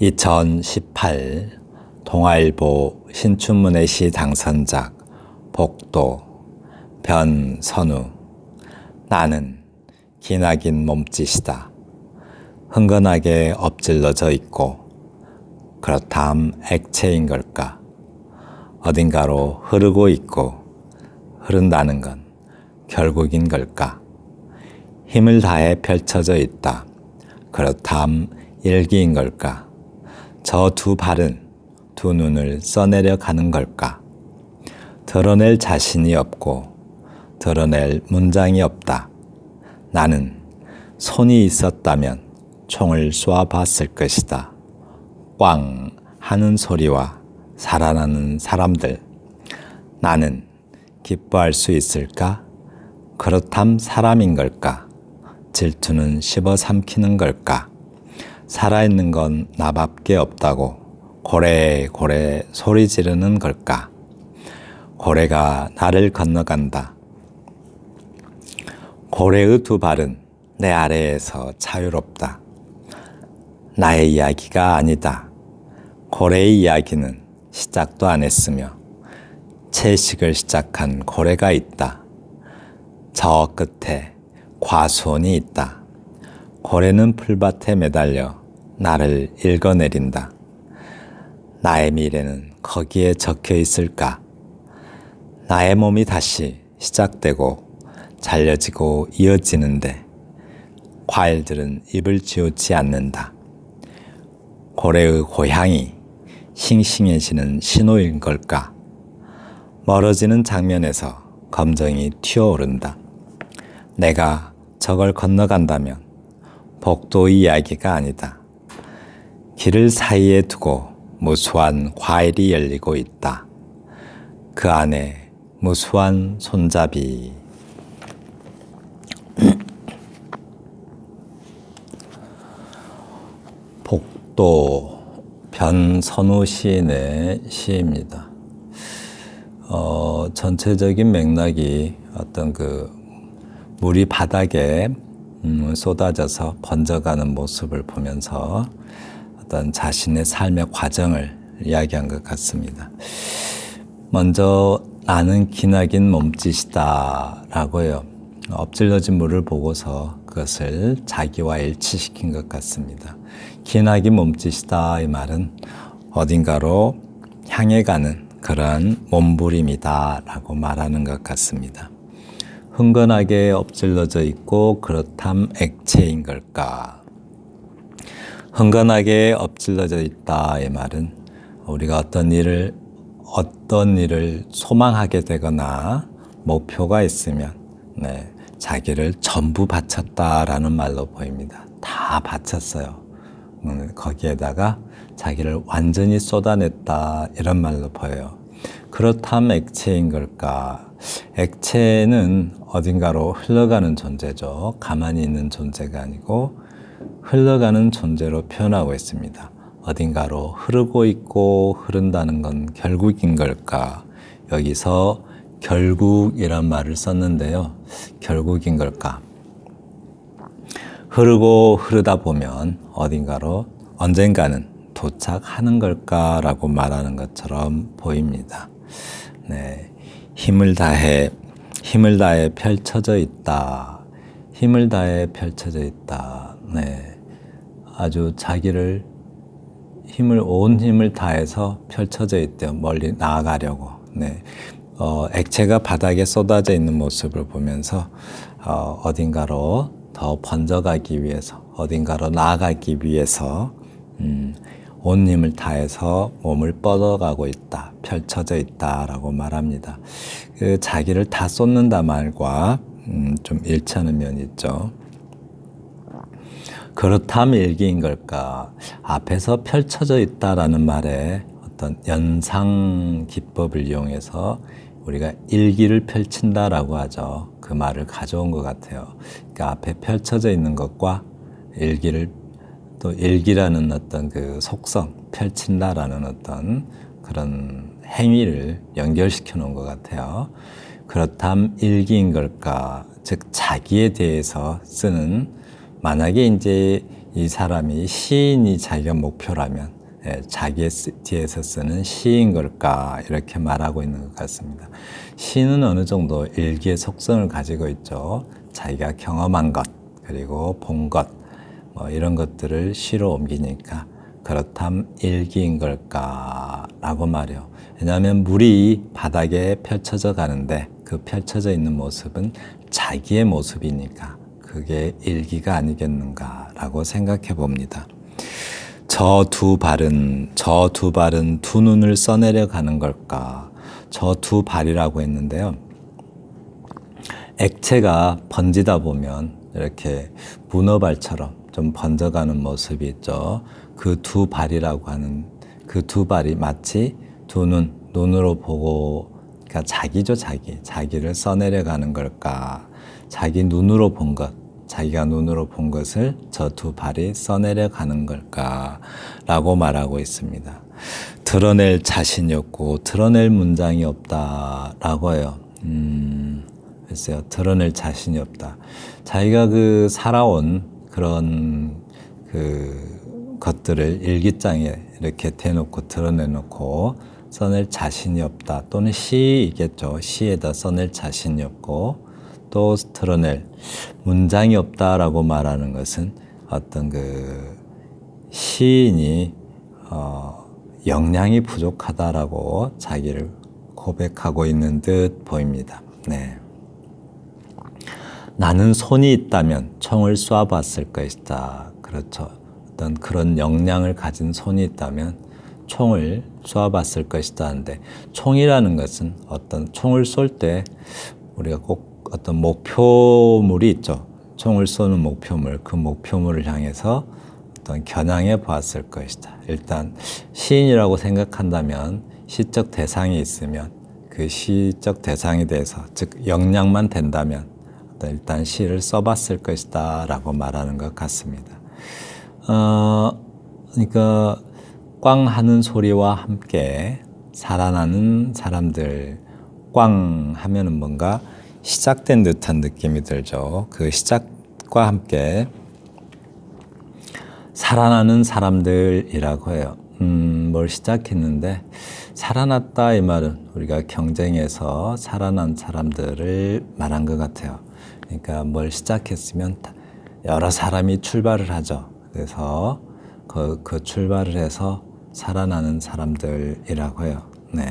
2018 동아일보 신춘문예 시 당선작 복도 변선우 나는 기나긴 몸짓이다. 흥건하게 엎질러져 있고 그렇담 액체인 걸까? 어딘가로 흐르고 있고 흐른다는 건 결국인 걸까? 힘을 다해 펼쳐져 있다. 그렇담 일기인 걸까? 저 두 발은 두 눈을 써내려 가는 걸까? 드러낼 자신이 없고 드러낼 문장이 없다. 나는 손이 있었다면 총을 쏘아 봤을 것이다. 꽝 하는 소리와 살아나는 사람들. 나는 기뻐할 수 있을까? 그렇담 사람인 걸까? 질투는 씹어 삼키는 걸까? 살아있는 건 나밖에 없다고 고래 고래 소리 지르는 걸까? 고래가 나를 건너간다. 고래의 두 발은 내 아래에서 자유롭다. 나의 이야기가 아니다. 고래의 이야기는 시작도 안 했으며 채식을 시작한 고래가 있다. 저 끝에 과수원이 있다. 고래는 풀밭에 매달려 나를 읽어내린다. 나의 미래는 거기에 적혀 있을까? 나의 몸이 다시 시작되고 잘려지고 이어지는데 과일들은 입을 지우지 않는다. 고래의 고향이 싱싱해지는 신호인 걸까? 멀어지는 장면에서 검정이 튀어오른다. 내가 저걸 건너간다면 복도의 이야기가 아니다. 길을 사이에 두고 무수한 과일이 열리고 있다. 그 안에 무수한 손잡이. 복도 변선우 시인의 시입니다. 어, 전체적인 맥락이 어떤 그 물이 바닥에 음, 쏟아져서 번져가는 모습을 보면서 어떤 자신의 삶의 과정을 이야기한 것 같습니다. 먼저 나는 기나긴 몸짓이다 라고요. 엎질러진 물을 보고서 그것을 자기와 일치시킨 것 같습니다. 기나긴 몸짓이다 이 말은 어딘가로 향해 가는 그러한 몸부림이다 라고 말하는 것 같습니다. 흥건하게 엎질러져 있고 그렇담 액체인 걸까? 흥건하게 엎질러져 있다 이 말은 우리가 어떤 일을 어떤 일을 소망하게 되거나 목표가 있으면 네, 자기를 전부 바쳤다라는 말로 보입니다. 다 바쳤어요. 음, 거기에다가 자기를 완전히 쏟아냈다 이런 말로 보여요. 그렇다면 액체인 걸까? 액체는 어딘가로 흘러가는 존재죠. 가만히 있는 존재가 아니고 흘러가는 존재로 표현하고 있습니다. 어딘가로 흐르고 있고 흐른다는 건 결국인 걸까? 여기서 결국이란 말을 썼는데요. 결국인 걸까? 흐르고 흐르다 보면 어딘가로 언젠가는 도착하는 걸까라고 말하는 것처럼 보입니다. 네. 힘을 다해, 힘을 다해 펼쳐져 있다. 힘을 다해 펼쳐져 있다. 네. 아주 자기를 힘을, 온 힘을 다해서 펼쳐져 있대요. 멀리 나아가려고. 네. 어, 액체가 바닥에 쏟아져 있는 모습을 보면서 어, 어딘가로 더 번져가기 위해서, 어딘가로 나아가기 위해서 음, 온 힘을 다해서 몸을 뻗어가고 있다, 펼쳐져 있다라고 말합니다. 그 자기를 다 쏟는다 말과 음, 좀 일치하는 면이 있죠. 그렇다면 일기인 걸까? 앞에서 펼쳐져 있다라는 말에 어떤 연상 기법을 이용해서 우리가 일기를 펼친다라고 하죠. 그 말을 가져온 것 같아요. 그러니까 앞에 펼쳐져 있는 것과 일기를 또 일기라는 어떤 그 속성, 펼친다라는 어떤 그런 행위를 연결시켜 놓은 것 같아요. 그렇담 일기인 걸까? 즉, 자기에 대해서 쓰는 만약에 이제 이 사람이 시인이 자기가 목표라면 예, 자기 뒤에서 쓰는 시인 걸까 이렇게 말하고 있는 것 같습니다. 시는 어느 정도 일기의 속성을 가지고 있죠. 자기가 경험한 것 그리고 본 것 뭐 이런 것들을 시로 옮기니까 그렇담 일기인 걸까라고 말해요. 왜냐하면 물이 바닥에 펼쳐져 가는데 그 펼쳐져 있는 모습은 자기의 모습이니까 그게 일기가 아니겠는가라고 생각해 봅니다. 저 두 발은 저 두 발은 두 눈을 써내려 가는 걸까? 저 두 발이라고 했는데요. 액체가 번지다 보면 이렇게 문어발처럼 좀 번져가는 모습이 있죠. 그 두 발이라고 하는 그 두 발이 마치 두 눈, 눈으로 보고, 그러니까 자기죠, 자기. 자기를 써내려 가는 걸까? 자기 눈으로 본 것, 자기가 눈으로 본 것을 저 두 발이 써내려 가는 걸까? 라고 말하고 있습니다. 드러낼 자신이 없고, 드러낼 문장이 없다. 라고 해요. 음, 글쎄요. 드러낼 자신이 없다. 자기가 그 살아온 그런 그 것들을 일기장에 이렇게 대놓고 드러내놓고 써낼 자신이 없다. 또는 시이겠죠. 시에다 써낼 자신이 없고 또 드러낼 문장이 없다라고 말하는 것은 어떤 그 시인이 어, 역량이 부족하다라고 자기를 고백하고 있는 듯 보입니다. 네. 나는 손이 있다면 총을 쏴봤을 것이다. 그렇죠. 어떤 그런 역량을 가진 손이 있다면 총을 쏘아봤을 것이다 하는데 총이라는 것은 어떤 총을 쏠 때 우리가 꼭 어떤 목표물이 있죠. 총을 쏘는 목표물, 그 목표물을 향해서 어떤 겨냥해 보았을 것이다. 일단 시인이라고 생각한다면 시적 대상이 있으면 그 시적 대상에 대해서 즉 역량만 된다면 일단 시를 써봤을 것이다 라고 말하는 것 같습니다. 어, 그러니까 꽝 하는 소리와 함께 살아나는 사람들 꽝 하면은 뭔가 시작된 듯한 느낌이 들죠. 그 시작과 함께 살아나는 사람들이라고 해요. 음, 뭘 시작했는데 살아났다 이 말은 우리가 경쟁에서 살아난 사람들을 말한 것 같아요. 그러니까 뭘 시작했으면 여러 사람이 출발을 하죠. 그래서 그, 그 출발을 해서 살아나는 사람들이라고 해요. 네.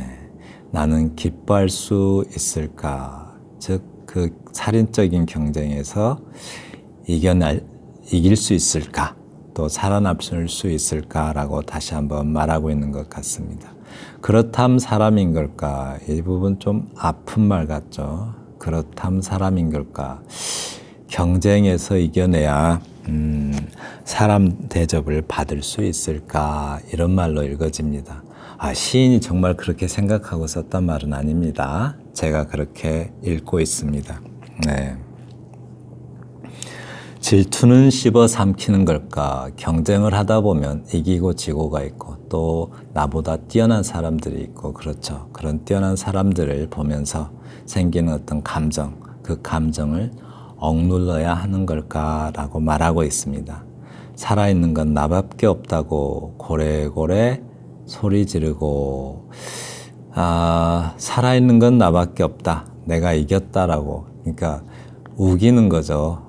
나는 기뻐할 수 있을까? 즉, 그 살인적인 경쟁에서 이겨낼, 이길 수 있을까? 또 살아남을 수 있을까라고 다시 한번 말하고 있는 것 같습니다. 그렇담 사람인 걸까? 이 부분 좀 아픈 말 같죠? 그렇담 사람인 걸까? 경쟁에서 이겨내야 음, 사람 대접을 받을 수 있을까 이런 말로 읽어집니다. 아, 시인이 정말 그렇게 생각하고 썼단 말은 아닙니다. 제가 그렇게 읽고 있습니다. 네. 질투는 씹어 삼키는 걸까? 경쟁을 하다 보면 이기고 지고가 있고 또 나보다 뛰어난 사람들이 있고 그렇죠. 그런 뛰어난 사람들을 보면서 생기는 어떤 감정, 그 감정을 억눌러야 하는 걸까라고 말하고 있습니다. 살아있는 건 나밖에 없다고 고래고래 소리 지르고 아, 살아있는 건 나밖에 없다. 내가 이겼다라고. 그러니까 우기는 거죠.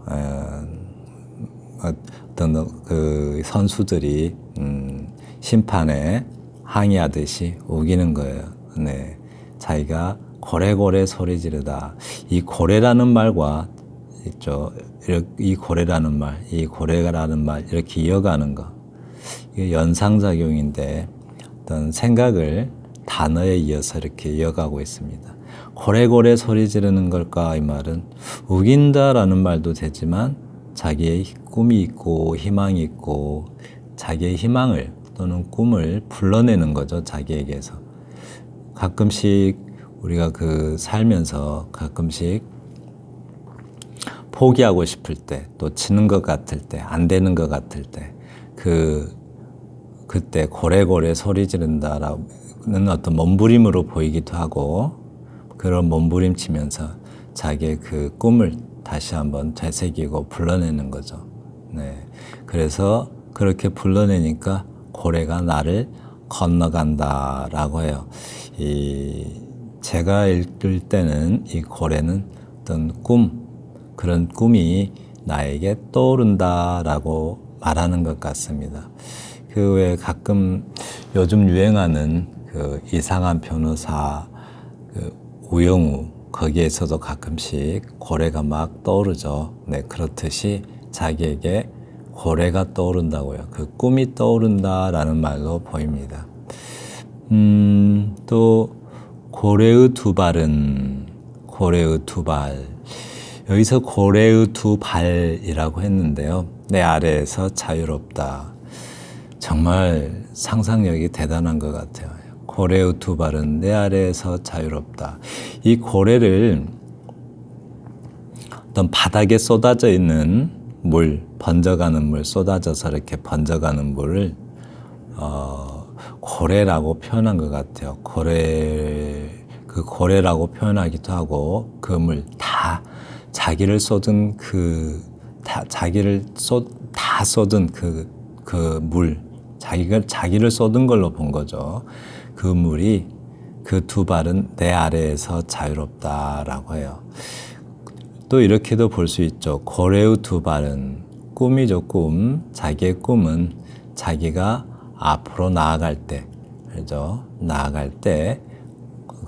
어떤 그 선수들이 음, 심판에 항의하듯이 우기는 거예요. 네. 자기가 고래고래 소리 지르다. 이 고래라는 말과 있죠. 이 고래라는 말, 이 고래라는 말 이렇게 이어가는 거. 이게 연상작용인데 어떤 생각을 단어에 이어서 이렇게 이어가고 있습니다. 고래고래 소리 지르는 걸까 이 말은 우긴다라는 말도 되지만 자기의 꿈이 있고 희망이 있고 자기의 희망을 또는 꿈을 불러내는 거죠 자기에게서 가끔씩 우리가 그 살면서 가끔씩 포기하고 싶을 때, 또 지는 것 같을 때, 안 되는 것 같을 때, 그, 그때 고래고래 소리 지른다라는 어떤 몸부림으로 보이기도 하고, 그런 몸부림치면서 자기의 그 꿈을 다시 한번 되새기고 불러내는 거죠. 네. 그래서 그렇게 불러내니까 고래가 나를 건너간다라고 해요. 이 제가 읽을 때는 이 고래는 어떤 꿈 그런 꿈이 나에게 떠오른다라고 말하는 것 같습니다. 그 외에 가끔 요즘 유행하는 그 이상한 변호사 그 우영우 거기에서도 가끔씩 고래가 막 떠오르죠. 네, 그렇듯이 자기에게 고래가 떠오른다고요. 그 꿈이 떠오른다라는 말로 보입니다. 음, 또 고래의 두 발은 고래의 두 발. 여기서 고래의 두 발이라고 했는데요. 내 아래에서 자유롭다. 정말 상상력이 대단한 것 같아요. 고래의 두 발은 내 아래에서 자유롭다. 이 고래를 어떤 바닥에 쏟아져 있는 물, 번져가는 물, 쏟아져서 이렇게 번져가는 물을 어, 고래라고 표현한 것 같아요. 고래, 그 고래라고 표현하기도 하고 그 물 다 자기를 쏟은 그, 다 자기를 쏟, 다 쏟은 그, 그 물, 자기가, 자기를 쏟은 걸로 본 거죠. 그 물이 그 두 발은 내 아래에서 자유롭다라고 해요. 또 이렇게도 볼 수 있죠. 고래의 두 발은 꿈이죠, 꿈. 자기의 꿈은 자기가 앞으로 나아갈 때, 그죠? 나아갈 때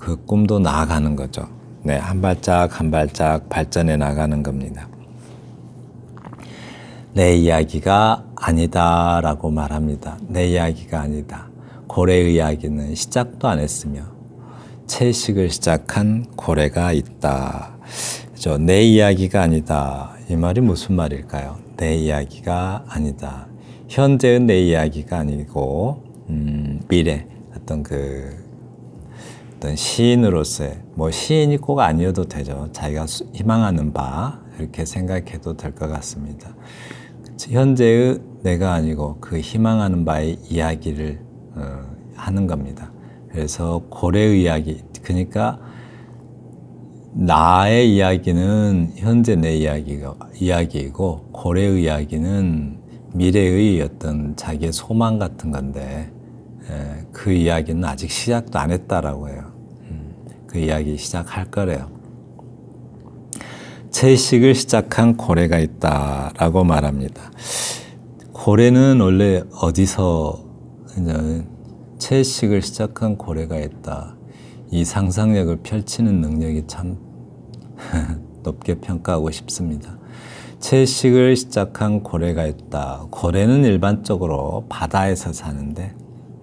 그 꿈도 나아가는 거죠. 네, 한 발짝 한 발짝 발전해 나가는 겁니다. 내 이야기가 아니다라고 말합니다. 내 이야기가 아니다. 고래의 이야기는 시작도 안 했으며 채식을 시작한 고래가 있다. 그죠? 내 이야기가 아니다. 이 말이 무슨 말일까요? 내 이야기가 아니다. 현재의 내 이야기가 아니고 음, 미래 어떤 그 어떤 시인으로서의 뭐 시인이 꼭 아니어도 되죠. 자기가 희망하는 바 이렇게 생각해도 될 것 같습니다. 현재의 내가 아니고 그 희망하는 바의 이야기를 어, 하는 겁니다. 그래서 고래의 이야기 그러니까 나의 이야기는 현재 내 이야기가 이야기이고 고래의 이야기는 미래의 어떤 자기의 소망 같은 건데 에, 그 이야기는 아직 시작도 안 했다라고 해요. 음, 그 이야기 시작할 거래요. 채식을 시작한 고래가 있다라고 말합니다. 고래는 원래 어디서 채식을 시작한 고래가 있다. 이 상상력을 펼치는 능력이 참 높게 평가하고 싶습니다. 채식을 시작한 고래가 있다. 고래는 일반적으로 바다에서 사는데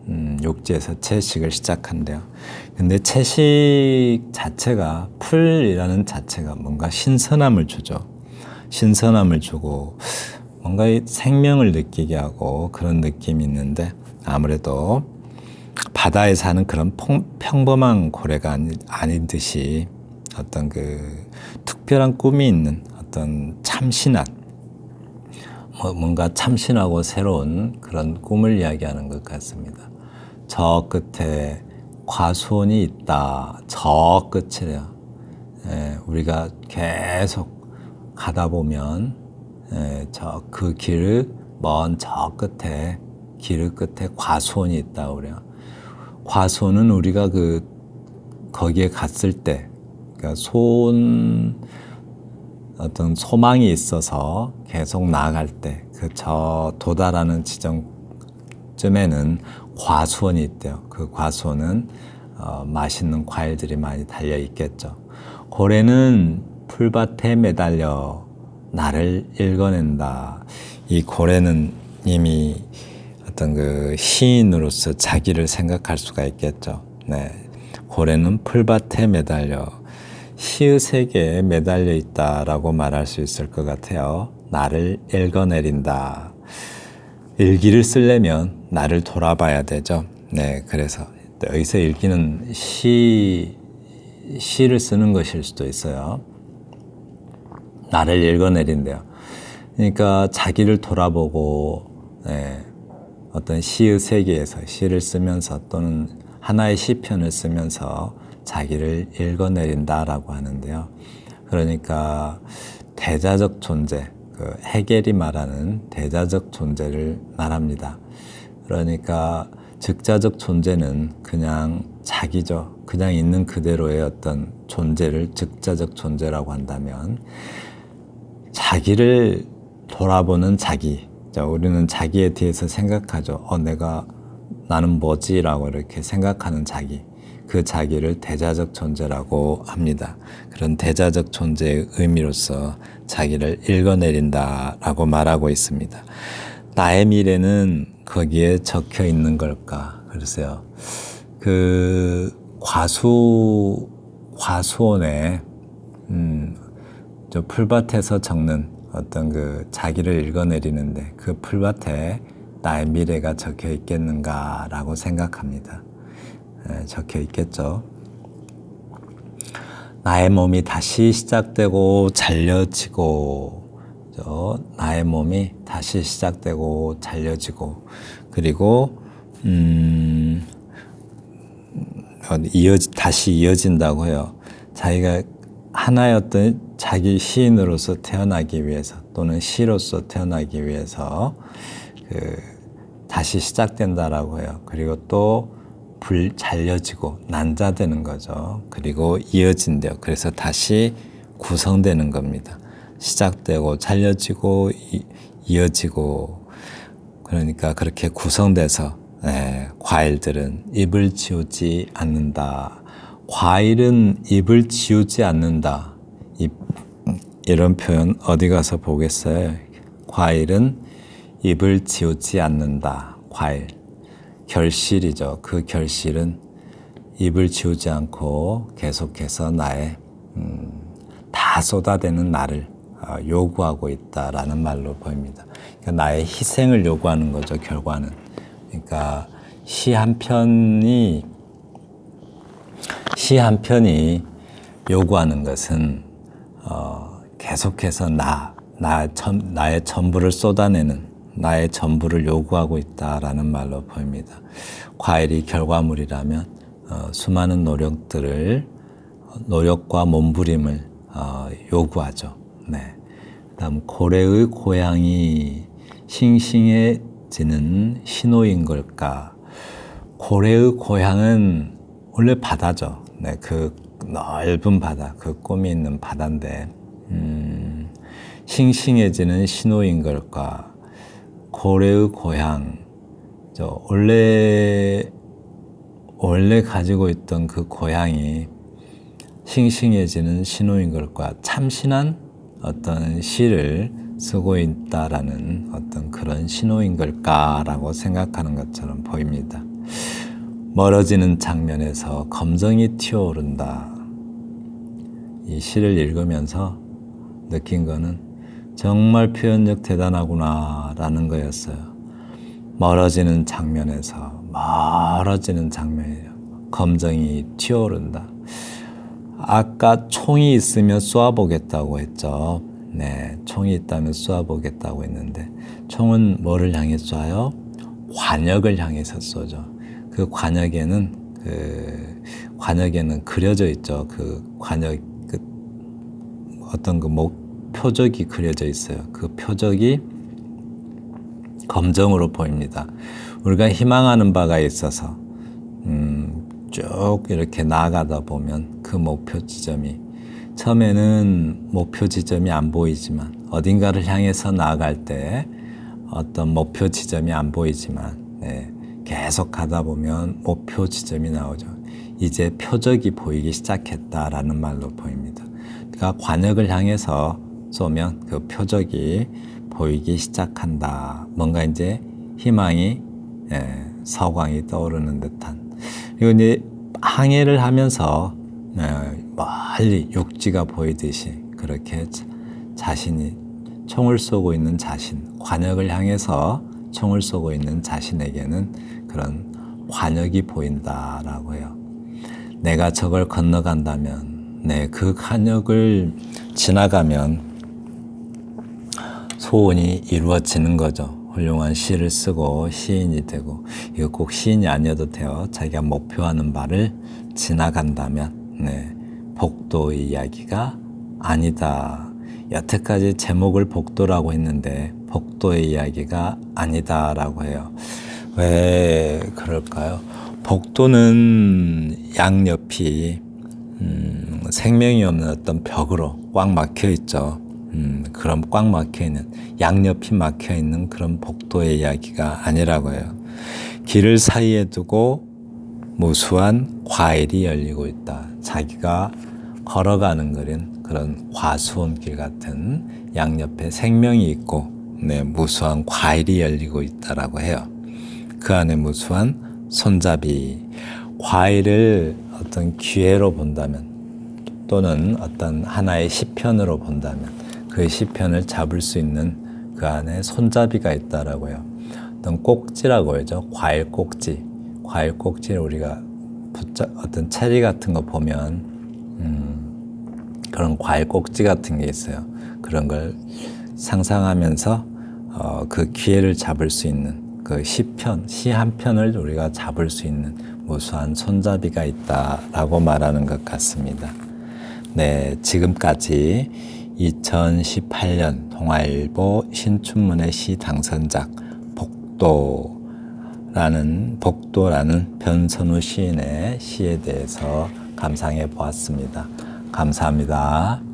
음, 육지에서 채식을 시작한대요. 근데 채식 자체가 풀이라는 자체가 뭔가 신선함을 주죠. 신선함을 주고 뭔가 생명을 느끼게 하고 그런 느낌이 있는데 아무래도 바다에 사는 그런 평범한 고래가 아닌 듯이 어떤 그 특별한 꿈이 있는 어떤 참신한 뭐 뭔가 참신하고 새로운 그런 꿈을 이야기하는 것 같습니다. 저 끝에 과수원이 있다. 저 끝이래요. 예, 우리가 계속 가다 보면 예, 저그 길을 먼 저 끝에 길 끝에 과수원이 있다 그래요. 과수원은 우리가 그 거기에 갔을 때 그러니까 손 어떤 소망이 있어서 계속 나아갈 때 그 저 도달하는 지점쯤에는 과수원이 있대요. 그 과수원은 어, 맛있는 과일들이 많이 달려 있겠죠. 고래는 풀밭에 매달려 나를 읽어낸다. 이 고래는 이미 어떤 그 시인으로서 자기를 생각할 수가 있겠죠. 네. 고래는 풀밭에 매달려 시의 세계에 매달려 있다라고 말할 수 있을 것 같아요. 나를 읽어내린다. 일기를 쓰려면 나를 돌아봐야 되죠. 네, 그래서 여기서 일기는 시 시를 쓰는 것일 수도 있어요. 나를 읽어내린대요. 그러니까 자기를 돌아보고 네, 어떤 시의 세계에서 시를 쓰면서 또는 하나의 시편을 쓰면서 자기를 읽어내린다라고 하는데요. 그러니까 대자적 존재, 그 해겔이 말하는 대자적 존재를 말합니다. 그러니까 즉자적 존재는 그냥 자기죠. 그냥 있는 그대로의 어떤 존재를 즉자적 존재라고 한다면 자기를 돌아보는 자기. 자, 우리는 자기에 대해서 생각하죠. 어, 내가 나는 뭐지라고 이렇게 생각하는 자기. 그 자기를 대자적 존재라고 합니다. 그런 대자적 존재의 의미로서 자기를 읽어내린다라고 말하고 있습니다. 나의 미래는 거기에 적혀 있는 걸까? 글쎄요. 그 과수 과수원에 음, 저 풀밭에서 적는 어떤 그 자기를 읽어내리는데 그 풀밭에 나의 미래가 적혀 있겠는가라고 생각합니다. 에, 적혀 있겠죠. 나의 몸이 다시 시작되고 잘려지고 저 나의 몸이 다시 시작되고 잘려지고 그리고 음 이어지 다시 이어진다고 해요. 자기가 어떤 자기 시인으로서 태어나기 위해서 또는 시로서 태어나기 위해서 그 다시 시작된다라고 해요. 그리고 또 불 잘려지고 난자되는 거죠. 그리고 이어진대요. 그래서 다시 구성되는 겁니다. 시작되고 잘려지고 이, 이어지고 그러니까 그렇게 구성돼서 예, 과일들은 입을 지우지 않는다. 과일은 입을 지우지 않는다. 이, 이런 표현 어디 가서 보겠어요? 과일은 입을 지우지 않는다. 과일. 결실이죠. 그 결실은 입을 지우지 않고 계속해서 나의 음, 다 쏟아대는 나를 어, 요구하고 있다라는 말로 보입니다. 그러니까 나의 희생을 요구하는 거죠. 결과는. 그러니까 시 한 편이 시 한 편이 요구하는 것은 어, 계속해서 나, 나 전, 나의 전부를 쏟아내는 나의 전부를 요구하고 있다라는 말로 보입니다. 과일이 결과물이라면 어, 수많은 노력들을 노력과 몸부림을 어, 요구하죠. 네. 그다음 고래의 고향이 싱싱해지는 신호인 걸까? 고래의 고향은 원래 바다죠. 네, 그 넓은 바다, 그 꿈이 있는 바다인데 음, 싱싱해지는 신호인 걸까? 고래의 고향, 저 원래 원래 가지고 있던 그 고향이 싱싱해지는 신호인 걸까? 참신한 어떤 시를 쓰고 있다라는 어떤 그런 신호인 걸까라고 생각하는 것처럼 보입니다. 멀어지는 장면에서 검정이 튀어오른다. 이 시를 읽으면서 느낀 거는 정말 표현력 대단하구나 라는 거였어요. 멀어지는 장면에서 멀어지는 장면이에요. 검정이 튀어오른다. 아까 총이 있으면 쏘아보겠다고 했죠. 네, 총이 있다면 쏘아보겠다고 했는데 총은 뭐를 향해 쏴요? 관역을 향해서 쏘죠. 그 관역에는 그 관역에는 그려져 있죠. 그 관역 그 어떤 그목 표적이 그려져 있어요. 그 표적이 검정으로 보입니다. 우리가 희망하는 바가 있어서 음, 쭉 이렇게 나아가다 보면 그 목표 지점이 처음에는 목표 지점이 안 보이지만 어딘가를 향해서 나아갈 때 어떤 목표 지점이 안 보이지만 네, 계속 가다 보면 목표 지점이 나오죠. 이제 표적이 보이기 시작했다라는 말로 보입니다. 그러니까 관역을 향해서 쏘면 그 표적이 보이기 시작한다. 뭔가 이제 희망이 예, 서광이 떠오르는 듯한. 그리고 이제 항해를 하면서 예, 멀리 육지가 보이듯이 그렇게 자신이 총을 쏘고 있는 자신, 관역을 향해서 총을 쏘고 있는 자신에게는 그런 관역이 보인다라고 해요. 내가 저걸 건너간다면, 네, 그 관역을 지나가면 소원이 이루어지는 거죠. 훌륭한 시를 쓰고 시인이 되고, 이거 꼭 시인이 아니어도 돼요. 자기가 목표하는 바를 지나간다면, 네, 복도의 이야기가 아니다. 여태까지 제목을 복도라고 했는데 복도의 이야기가 아니다라고 해요. 왜 그럴까요? 복도는 양옆이 음, 생명이 없는 어떤 벽으로 꽉 막혀 있죠. 음, 그런 꽉 막혀 있는 양옆이 막혀 있는 그런 복도의 이야기가 아니라고 해요. 길을 사이에 두고 무수한 과일이 열리고 있다. 자기가 걸어가는 그런 그런 과수원 길 같은 양옆에 생명이 있고 네, 무수한 과일이 열리고 있다라고 해요. 그 안에 무수한 손잡이 과일을 어떤 기회로 본다면 또는 어떤 하나의 시편으로 본다면 그 시편을 잡을 수 있는 그 안에 손잡이가 있다라고 해요. 어떤 꼭지라고 하죠. 과일 꼭지. 과일 꼭지를 우리가 붙자 어떤 체리 같은 거 보면 음, 그런 과일 꼭지 같은 게 있어요. 그런 걸 상상하면서 어, 그 기회를 잡을 수 있는 그 시편, 시 한 편을 우리가 잡을 수 있는 무수한 손잡이가 있다라고 말하는 것 같습니다. 네, 지금까지 2018년 동아일보 신춘문예 시 당선작 복도라는 복도라는 변선우 시인의 시에 대해서 감상해 보았습니다. 감사합니다.